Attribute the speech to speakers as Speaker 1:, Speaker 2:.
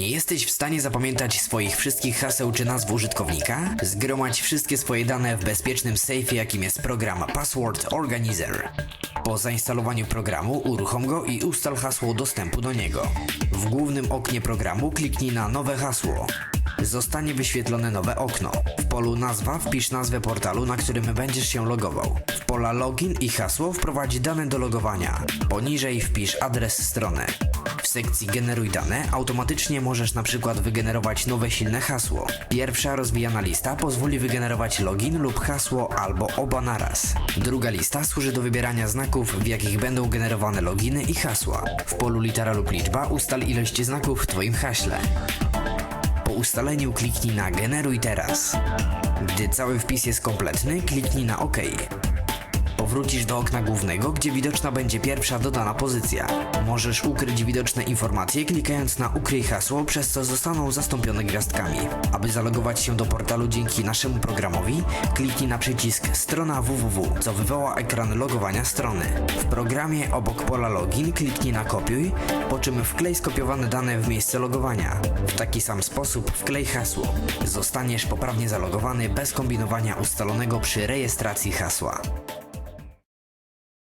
Speaker 1: jesteś w stanie zapamiętać swoich wszystkich haseł czy nazw użytkownika? Zgromadź wszystkie swoje dane w bezpiecznym sejfie, jakim jest program Password Organizer. Po zainstalowaniu programu uruchom go i ustal hasło dostępu do niego. W głównym oknie programu kliknij na nowe hasło. Zostanie wyświetlone nowe okno. W polu nazwa wpisz nazwę portalu, na którym będziesz się logował. W pola login i hasło wprowadź dane do logowania. Poniżej wpisz adres strony. Sekcji Generuj dane automatycznie możesz na przykład wygenerować nowe silne hasło. Pierwsza rozwijana lista pozwoli wygenerować login lub hasło albo oba naraz. Druga lista służy do wybierania znaków, w jakich będą generowane loginy i hasła. W polu litera lub liczba ustal ilość znaków w Twoim haśle. Po ustaleniu kliknij na Generuj teraz. Gdy cały wpis jest kompletny, kliknij na OK. Powrócisz do okna głównego, gdzie widoczna będzie pierwsza dodana pozycja. Możesz ukryć widoczne informacje klikając na ukryj hasło, przez co zostaną zastąpione gwiazdkami. Aby zalogować się do portalu dzięki naszemu programowi, kliknij na przycisk strona www, co wywoła ekran logowania strony. W programie obok pola login kliknij na kopiuj, po czym wklej skopiowane dane w miejsce logowania. W taki sam sposób wklej hasło. Zostaniesz poprawnie zalogowany bez kombinowania ustalonego przy rejestracji hasła.